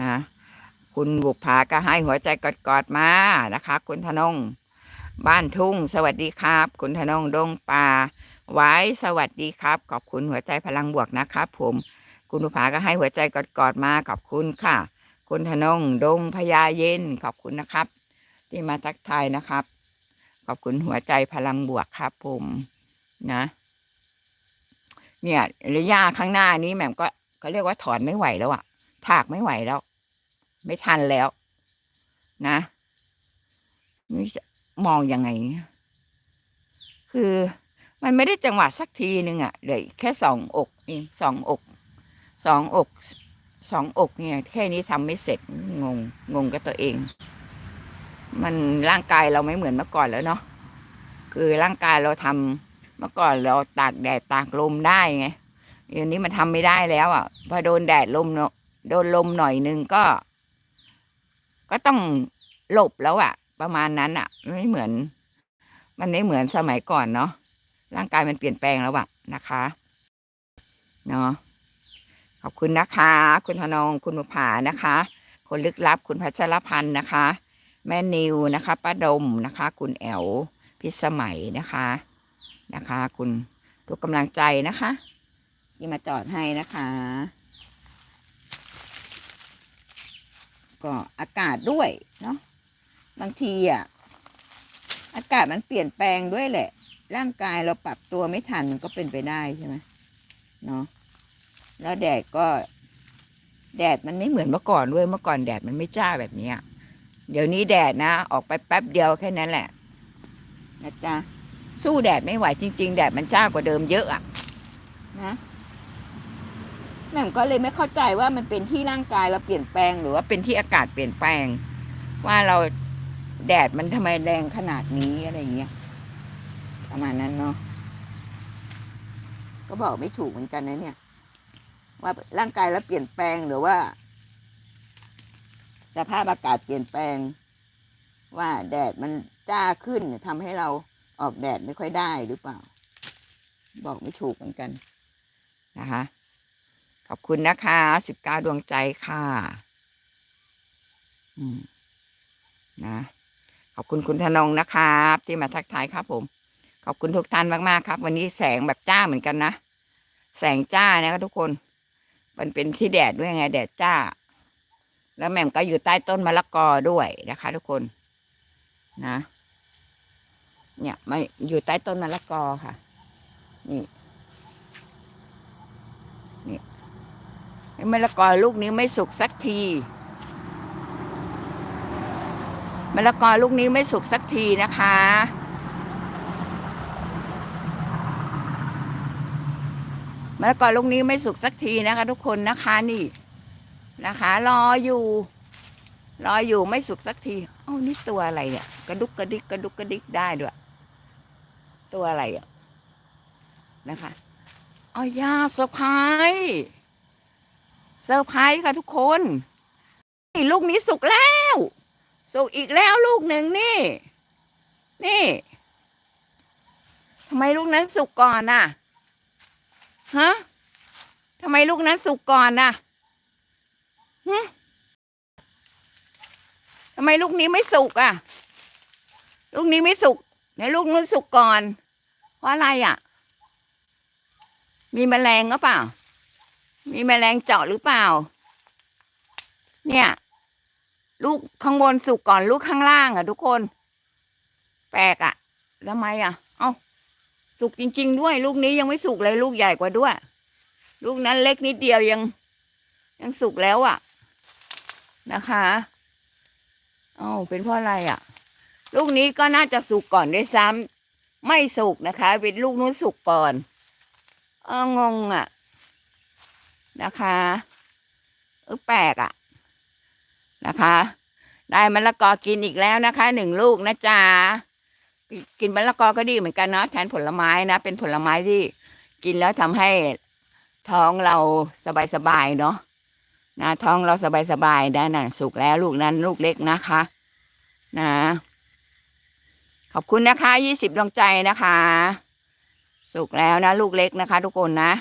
นะ คุณบุกผาก็ให้หัวใจกอดๆมานะคะ คุณธนง บ้านทุ่ง สวัสดีครับ คุณธนงดงป่า ไว้สวัสดีครับ ขอบคุณหัวใจพลังบวกนะครับ ผม คุณบุกผาก็ให้หัวใจกอดๆมาขอบคุณค่ะ คุณธนงดงพญาเย็นขอบคุณนะครับ ที่มาทักทายนะครับ ขอบคุณหัวใจพลังบวกครับ ผมนะเนี่ยระยะข้างหน้านี้แหม่มก็เขาเรียกว่าถอนไม่ไหวแล้วอะ ถากไม่ไหวแล้ว ไม่ทันแล้ว นะนี่จะมองยังไง คือมันไม่ได้จังหวะสักทีหนึ่งอะเดี๋ยวแค่สองอกนี่สองอกสองอกสองอกเนี่ย แค่นี้ทำไม่เสร็จงงงงกับตัวเอง มันร่างกายเราไม่เหมือนเมื่อก่อนแล้วเนาะคือร่างกายเราทำเมื่อก่อนเราตากแดดตากลมได้ไงเดี๋ยวนี้มันทำไม่ได้แล้วอะพอโดนแดดลมเนอะ โดนลมหน่อยนึงก็ ก็ต้องหลบแล้วอะประมาณนั้นอะไม่เหมือน มันไม่เหมือนสมัยก่อนเนาะร่างกายมันเปลี่ยนแปลงแล้วอะนะคะเนาะขอบคุณนะคะ คุณธนงคุณมุภานะคะ คนลึกลับคุณพัชรพันธ์นะคะ แม่นิวนะคะป้าดมนะคะ คุณแอลพิสมัยนะคะนะคะ คุณทุกกำลังใจนะคะ ที่มาจอดให้นะคะ ก็อากาศด้วยเนาะบางทีอะอากาศมันเปลี่ยนแปลงด้วยแหละ ร่างกายเราปรับตัวไม่ทันมันก็เป็นไปได้ใช่ไหมเนาะแล้วแดดก็แดดมันไม่เหมือนเมื่อก่อนด้วยเมื่อก่อนแดดมันไม่จ้าแบบนี้เดี๋ยวนี้แดดนะ ออกไปแป๊บเดียวแค่นั้นแหละนะจ๊ะสู้แดดไม่ไหวจริง ๆ แดดมันจ้ากว่าเดิมเยอะอะนะ แม่มก็เลยไม่เข้าใจว่ามันเป็นที่ร่างกายเราเปลี่ยนแปลง หรือว่าเป็นที่อากาศเปลี่ยนแปลง ว่าเราแดดมันทำไมแรงขนาดนี้อะไรอย่างเงี้ยประมาณนั้นเนาะก็บอกไม่ถูกเหมือนกันนะเนี่ย ว่าร่างกายเราเปลี่ยนแปลงหรือว่า สภาพอากาศเปลี่ยนแปลง ว่าแดดมันจ้าขึ้นทำให้เราออกแดดไม่ค่อยได้หรือเปล่า บอกไม่ถูกเหมือนกันนะคะ ขอบคุณนะคะสิบเก้าดวงใจค่ะ อืม นะ ขอบคุณคุณธนงนะครับ ที่มาทักทายครับผม ขอบคุณทุกท่านมากๆครับ วันนี้แสงแบบจ้าเหมือนกันนะ แสงจ้านะครับทุกคน มันเป็นที่แดดด้วยไง แดดจ้า แล้วแหม่มก็อยู่ใต้ต้นมะละกอด้วยนะคะ ทุกคน นะ เนี่ยมาอยู่ใต้ต้นมะละกอค่ะ นี่ มะละกอลูกนี้ไม่สุกสักทีมะละกอลูกนี้ไม่สุกสักทีนะคะ มะละกอลูกนี้ไม่สุกสักทีนะคะ ทุกคนนะคะนี่นะคะ รออยู่ รออยู่ไม่สุกสักทีเอ้านี่ตัวอะไรเนี่ย กระดุกกระดิกกระดุกกระดิกได้ด้วย ตัวอะไรอะนะคะอ๋อยาสะพาย เซอร์ไพรส์ค่ะทุกคนนี่ลูกนี้สุกแล้ว สุกอีกแล้วลูกหนึ่งนี่ นี่ทำไมลูกนั้นสุกก่อนน่ะฮะทำไมลูกนั้นสุกก่อนน่ะฮทำไมลูกนี้ไม่สุกอะ ลูกนี้ไม่สุกในลูกนู้นสุกก่อน เพราะอะไรอะ มีแมลงหรือเปล่า มีแมลงเจาะหรือเปล่า เนี่ย ลูกข้างบนสุกก่อนลูกข้างล่างอะ ทุกคน แปลกอะทำไมอะ เอ้าสุกจริง ๆ ด้วย ลูกนี้ยังไม่สุกเลยลูกใหญ่กว่าด้วย ลูกนั้นเล็กนิดเดียวยัง ยังสุกแล้วอะ นะคะเอ้าเป็นเพราะอะไรอะ ลูกนี้ก็น่าจะสุกก่อนด้วยซ้ำไม่สุกนะคะเป็นลูกนู้นสุกก่อนเอองงอะ นะคะเออแปลกอะนะคะ ได้มะละกอกินอีกแล้วนะคะหนึ่งลูกนะจ๊ะกินมะละกอก็ดีเหมือนกันเนาะแทนผลไม้นะเป็นผลไม้ที่กินแล้วทำให้ท้องเราสบายๆเนาะนะท้องเราสบายๆได้น่ะสุกแล้วลูกนั้นลูกเล็กนะคะ นะ ขอบคุณนะคะยี่สิบดวงใจนะคะ สุกแล้วนะ ลูกเล็กนะคะ ทุกคนนะ